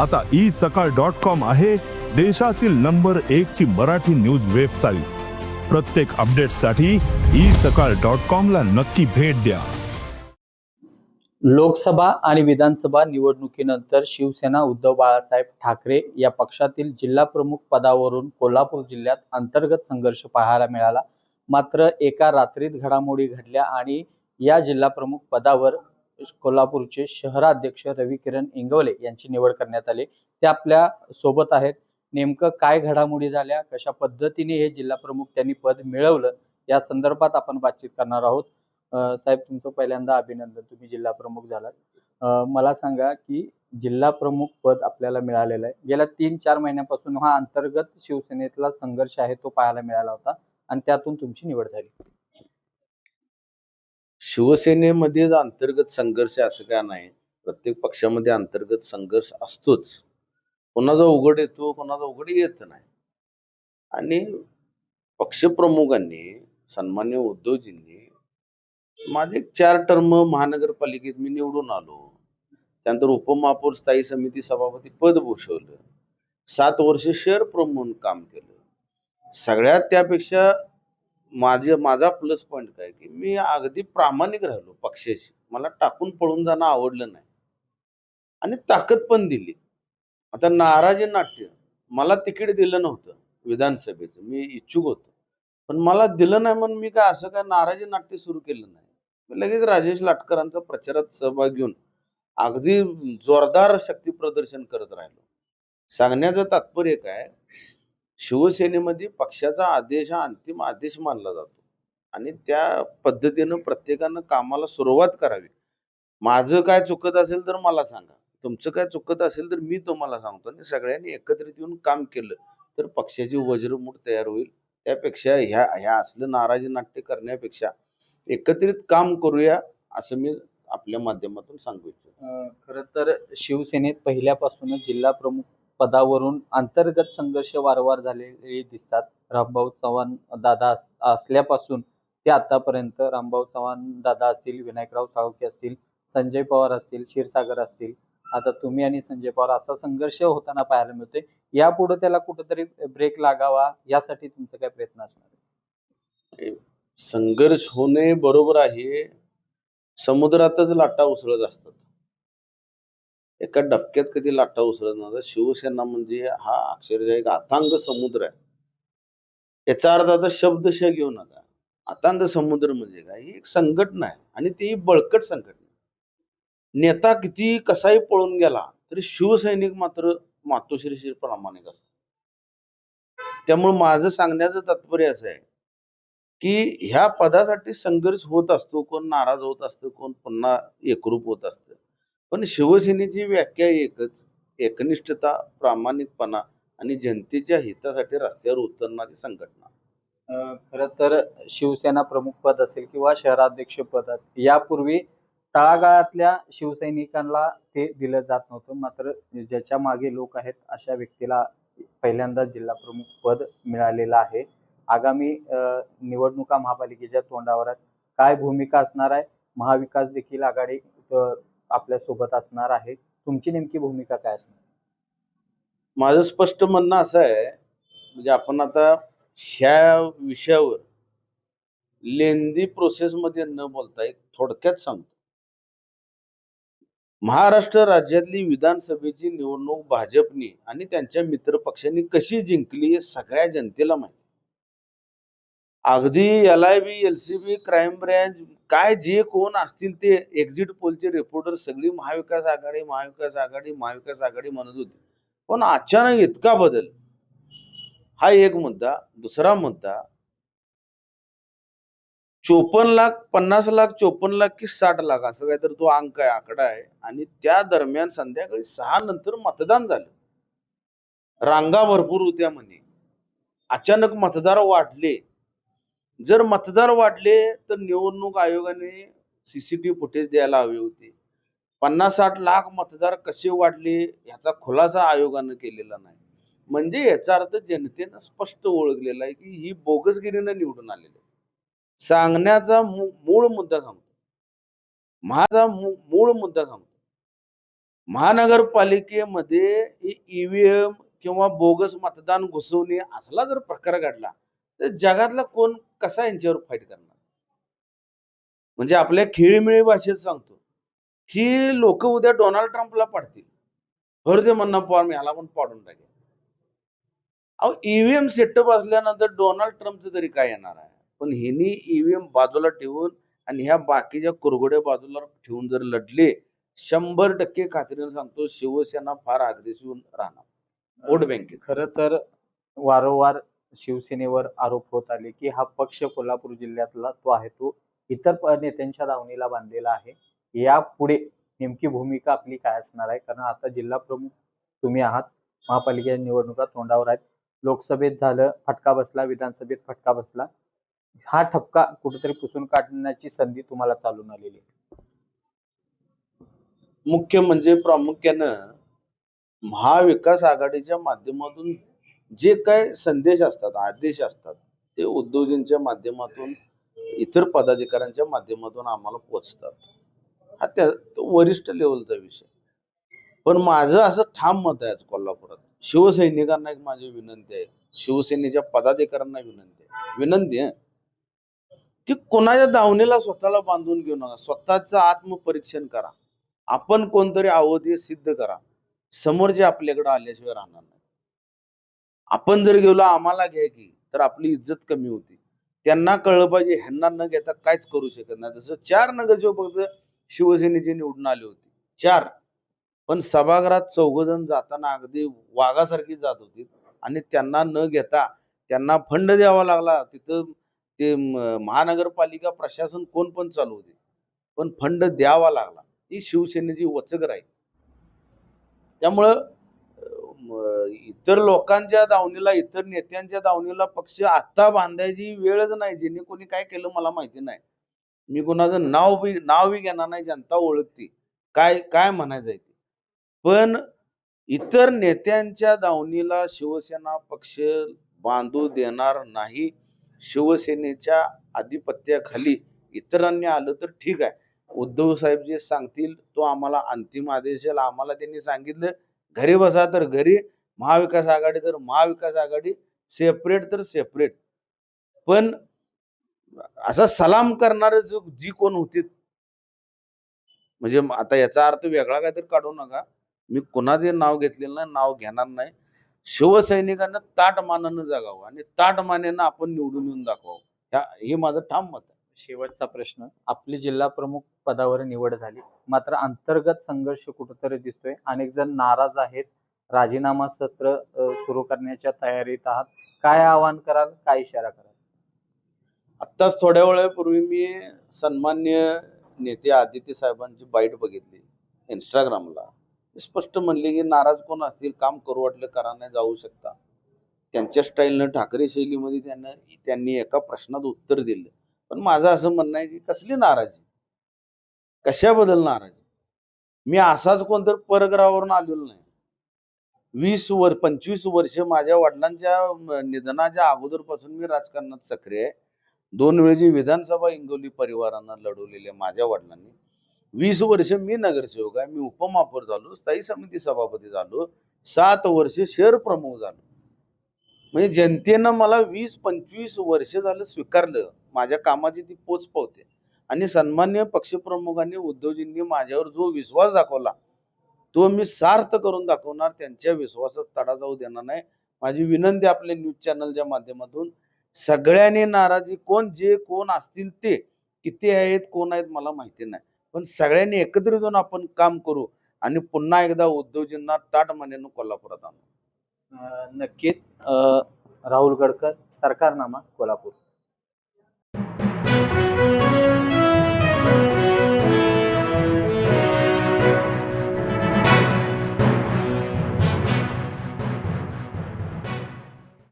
आता ई सकाळ dot com आहे देशातील नंबर एक ची मराठी न्यूज वेबसाईट. प्रत्येक अपडेटसाठी ई सकाळ डॉट कॉम ला नक्की भेट द्या. लोकसभा आणि विधानसभा निवडणुकीनंतर शिवसेना उद्धव बाळासाहेब ठाकरे या पक्षातील जिल्हा प्रमुख पदावरून कोल्हापूर जिल्ह्यात अंतर्गत संघर्ष पाहायला मिळाला. मात्र एका रात्रीत घडामोडी घडल्या आणि या जिल्हा प्रमुख पदावर कोल्हापूरचे शहराध्यक्ष रवी किरण इंगवले यांची निवड करण्यात आली. ते आपल्यासोबत आहेत. नेमकं काय घडामोडी झाल्या? कशा पद्धतीने हे जिल्हा प्रमुख त्यांनी पद मिळवलं? या संदर्भात आपण बातचीत करणार आहोत. साहेब तुमचं पहिल्यांदा अभिनंदन. तुम्ही जिल्हा प्रमुख झालात. मला सांगा की जिल्हा प्रमुख पद आपल्याला मिळालेलं आहे. गेल्या तीन चार महिन्यापासून हा अंतर्गत शिवसेनेतला संघर्ष आहे तो पाहायला मिळाला होता आणि त्यातून तुमची निवड झाली. शिवसेनेमध्ये अंतर्गत संघर्ष असं काय नाही. प्रत्येक पक्षामध्ये अंतर्गत संघर्ष असतोच. कोणाचा उघड येतो कोणाचा उघड येत नाही. आणि पक्षप्रमुखांनी सन्मान्य उद्धवजींनी माझे एक चार टर्म महानगरपालिकेत मी निवडून आलो. त्यानंतर उपमहापौर स्थायी समिती सभापती पद भूषवलं. सात वर्ष शहर प्रमुख काम केलं. सगळ्यात त्यापेक्षा माझे माझा प्लस पॉईंट काय की मी अगदी प्रामाणिक राहिलो पक्षाशी. मला टाकून पळून जाणं आवडलं नाही. आणि ताकद पण दिली. आता नाराजी नाट्य. मला तिकीट दिलं नव्हतं विधानसभेचं. मी इच्छुक होतो. पण मला दिलं नाही म्हणून मी काय असं काय नाराजी नाट्य सुरू केलं नाही. मी लगेच राजेश लाटकरांचा प्रचारात सहभाग घेऊन अगदी जोरदार शक्ती प्रदर्शन करत राहिलो. सांगण्याचं तात्पर्य काय? शिवसेनेमध्ये पक्षाचा आदेश हा अंतिम आदेश मानला जातो. आणि त्या पद्धतीनं प्रत्येकानं कामाला सुरुवात करावी. माझं काय चुकत असेल तर मला सांगा. तुमचं काय चुकत असेल तर मी तुम्हाला सांगतो. आणि सगळ्यांनी एकत्रित येऊन काम केलं तर पक्षाची वज्रमूठ तयार होईल. त्यापेक्षा ह्या ह्या असलं नाराजी नाट्य करण्यापेक्षा एकत्रित काम करूया असं मी आपल्या माध्यमातून सांगू इच्छितो. खरं तर शिवसेनेत पहिल्यापासूनच जिल्हा प्रमुख पदावरून अंतर्गत संघर्ष वारंवार झालेले दिसतात. रामभाऊ चव्हाण दादा असल्यापासून ते आतापर्यंत रामभाऊ चव्हाण दादा असतील विनायकराव साळुके असतील संजय पवार असतील क्षीरसागर असतील. आता तुम्ही आणि संजय पवार असा संघर्ष होताना पाहायला मिळतोय. यापुढे त्याला कुठेतरी ब्रेक लागावा यासाठी तुमचा काय प्रयत्न असणार संघर्ष होणे बरोबर आहे. समुद्रातच लाटा उसळत असतात. एका डबक्यात कधी लाटा उसळत नसतात शिवसेना म्हणजे हा अक्षरशः एक अथांग समुद्र आहे. याचा अर्थ आता शब्दशः घेऊ नका. अथांग समुद्र म्हणजे काय? ही एक संघटना आहे आणि ती बळकट संघटना नेता किती कसाही पळून गेला तरी शिवसैनिक मात्र मातोश्रीशी प्रामाणिक असतो. त्यामुळे माझं सांगण्याचं तात्पर्य असं आहे की ह्या पदासाठी संघर्ष होत असतो कोण नाराज होत असतं कोण पुन्हा एकरूप होत असतं. पण शिवसेनेची व्याख्या एकच एकनिष्ठता प्रामाणिकपणा आणि जनतेच्या हितासाठी रस्त्यावर उतरणारी संघटना. खर खरं तर शिवसेना प्रमुख पद असेल किंवा शहराध्यक्ष पद यापूर्वी तळागाळातल्या शिवसैनिकांना ते दिलं जात नव्हतं. मात्र ज्याच्या मागे लोक आहेत अशा व्यक्तीला पहिल्यांदा जिल्हा प्रमुख पद मिळालेलं आहे. आगामी निवडणुका महापालिकेच्या तोंडावर आहेत. काय भूमिका असणार आहे? महाविकास देखील आघाडी आपल्यासोबत असणार आहे. तुमची नेमकी भूमिका काय असणार? माझं स्पष्ट म्हणणं असं आहे म्हणजे आपण आता ह्या विषयावर लेंदी प्रोसेसमध्ये न बोलता एक थोडक्यात सांगतो. महाराष्ट्र राज्यातली विधानसभेची निवडणूक भाजपनी आणि त्यांच्या मित्र पक्षांनी कशी जिंकली हे सगळ्या जनतेला माहिती अगदी L I B L C B crime branch काय जे कोण असतील ते एक्झिट पोलचे रिपोर्टर सगळी महाविकास आघाडी महाविकास आघाडी महाविकास आघाडी म्हणत होती. पण अचानक इतका बदल. हा एक मुद्दा. दुसरा मुद्दा चोपन्न लाख पन्नास लाख चोपन्न लाख की साठ लाख असं काहीतरी तो अंक आहे आकडा आहे. आणि त्या दरम्यान संध्याकाळी सहा नंतर मतदान झालं. रांगा भरपूर होत्या म्हणे. अचानक मतदार वाढले. जर मतदार वाढले तर निवडणूक आयोगाने सीसीटीव्ही फुटेज द्यायला हवे होते. पन्नास साठ लाख मतदार कसे वाढले याचा खुलासा आयोगानं केलेला नाही. म्हणजे याचा अर्थ जनतेनं स्पष्ट ओळखलेला आहे की ही बोगसगिरीनं निवडून आलेली आहे. सांगण्याचा मू- मूळ मुद्दा सांगतो माझा मू- मूळ मुद्दा सांगतो महानगरपालिकेमध्ये ईव्हीएम किंवा बोगस मतदान घुसवणे असला जर प्रकार घडला तर जगातला कोण कसा यांच्यावर फाईट करणार? म्हणजे आपल्या खेळीमेळी भाषेत सांगतो की लोक उद्या डोनाल्ड ट्रम्पला पाडतील. ते म्हणणं फॉर्म ह्याला पण पाडून टाकेल अहो ईव्हीएम सेटअप असल्यानंतर डोनाल्ड ट्रम्पचं तरी काय येणार आहे? पण ह्यांनी ईव्हीएम बाजूला ठेवून आणि ह्या बाकीच्या कुरघोड्या बाजूला ठेवून जर लढले शंभर टक्के खात्रीने सांगतो शिवसेना फार अग्रेसिव्ह राहणार. वोट बँकेत खर तर वारंवार शिवसेनेवर आरोप होत आले की हा पक्ष कोल्हापूर जिल्ह्यातला तो आहे. तो इतर नेत्यांच्या दावणीला बांधलेला आहे. यापुढे नेमकी भूमिका आपली काय असणार आहे? कारण आता जिल्हा प्रमुख तुम्ही आहात. महापालिकेच्या निवडणुका तोंडावर आहेत. लोकसभेत झालं फटका बसला विधानसभेत फटका बसला. हा ठपका कुठेतरी पुसून काढण्याची संधी तुम्हाला चालून आलेली आहे. मुख्य म्हणजे प्रामुख्यानं महाविकास आघाडीच्या माध्यमातून जे काय संदेश असतात आदेश असतात ते उद्योजींच्या माध्यमातून इतर पदाधिकाऱ्यांच्या माध्यमातून आम्हाला पोचतात. हा त्या तो वरिष्ठ लेवलचा विषय. पण माझं असं ठाम मत आहे आज कोल्हापुरात. शिवसैनिकांना एक माझी विनंती आहे. शिवसेनेच्या पदाधिकाऱ्यांना विनंती आहे. विनंती आहे की कोणाच्या दावणीला स्वतःला बांधून घेऊ नका. स्वतःचं आत्मपरीक्षण करा. आपण कोणतरी अवधी सिद्ध करा. समोर जे आपल्याकडे आल्याशिवाय राहणार नाही. आपण जर गेलो आम्हाला घ्या की तर आपली इज्जत कमी होती. त्यांना कळलं पाहिजे ह्यांना न घेता काहीच करू शकत नाही. तसं चार नगरसेवक फक्त शिवसेनेचे निवडून आले होते. चार. पण सभागृहात चौघ जण जाताना अगदी वाघासारखी जात होती आणि त्यांना न घेता त्यांना फंड द्यावा लागला. तिथं ते महानगरपालिका प्रशासन कोण पण चालू होते. पण फंड द्यावा लागला. ही शिवसेनेची वचक राहील त्यामुळं इतर लोकांच्या दावणीला इतर नेत्यांच्या दावणीला पक्ष आत्ता बांधायची वेळच नाही ज्यांनी कोणी काय केलं मला माहिती नाही. मी कोणाचं नाव बी नाव बी घेणार नाही जनता ओळखते. काय काय म्हणायचं आहे ते? पण इतर नेत्यांच्या दावणीला शिवसेना पक्ष बांधू देणार नाही शिवसेनेच्या आधिपत्याखाली इतरांनी आलं तर ठीक आहे. उद्धव साहेब जे सांगतील तो आम्हाला अंतिम आदेश आम्हाला त्यांनी सांगितलं घरी बसा तर घरी महाविकास आघाडी तर महाविकास आघाडी सेपरेट तर सेपरेट पण असा सलाम करणारे जो जी कोण होती म्हणजे आता याचा अर्थ वेगळा काहीतरी काढू नका. मी कोणाचे नाव घेतलेलं नाही नाव घेणार नाही. शिवसैनिकांना ताट मानानं जगावं आणि ताट मानेनं आपण निवडून येऊन दाखवावं. ह्या हे माझं ठाम मत आहे. शेवटचा प्रश्न. आपली जिल्हा प्रमुख पदावर निवड झाली. मात्र अंतर्गत संघर्ष कुठेतरी दिसतोय. अनेक जण नाराज आहेत. राजीनामा सत्र सुरू करण्याच्या तयारीत आहात. काय आवाहन कराल? काय इशारा कराल? आत्ताच थोड्या वेळापूर्वी मी सन्मान्य नेते आदित्य साहेबांची बाईट बघितली इंस्टाग्रामला. स्पष्ट म्हणले की नाराज कोण असतील? काम करू वाटलं करा नाही जाऊ शकता. त्यांच्या स्टाईलनं ठाकरे शैलीमध्ये त्यांना त्यांनी एका प्रश्नात उत्तर दिलं. पण माझं असं म्हणणं आहे की कसली नाराजी? कशाबद्दल नाराजी? मी असाच कोणतर परग्रहावरून आलेलो नाही. वीस वर पंचवीस वर्ष माझ्या वडिलांच्या निधनाच्या अगोदरपासून मी राजकारणात सक्रिय आहे. दोन वेळची विधानसभा इंगोली परिवारांना लढवलेली आहे माझ्या वडिलांनी वीस वर्ष मी नगरसेवक आहे. मी उपमहापौर झालो स्थायी समिती सभापती झालो. सात वर्ष शहर प्रमुख झालो. म्हणजे जनतेनं मला वीस पंचवीस वर्ष झालं स्वीकारलं. माझ्या कामाची ती पोच पावते. आणि सन्मान्य पक्षप्रमुखांनी उद्धवजींनी माझ्यावर जो विश्वास दाखवला तो मी सार्थ करून दाखवणार. त्यांच्या विश्वासात तडा जाऊ देणार नाही. माझी विनंती आपल्या न्यूज चॅनलच्या माध्यमातून. सगळ्यांनी नाराजी कोण जे कोण असतील ते किती आहेत कोण आहेत मला माहिती नाही. पण सगळ्यांनी एकत्रित येऊन आपण काम करू. आणि पुन्हा एकदा उद्धवजींना ताट मानेनं कोल्हापुरात आणू. नक्कीच राहुल गडकर सरकारनामा कोल्हापूर.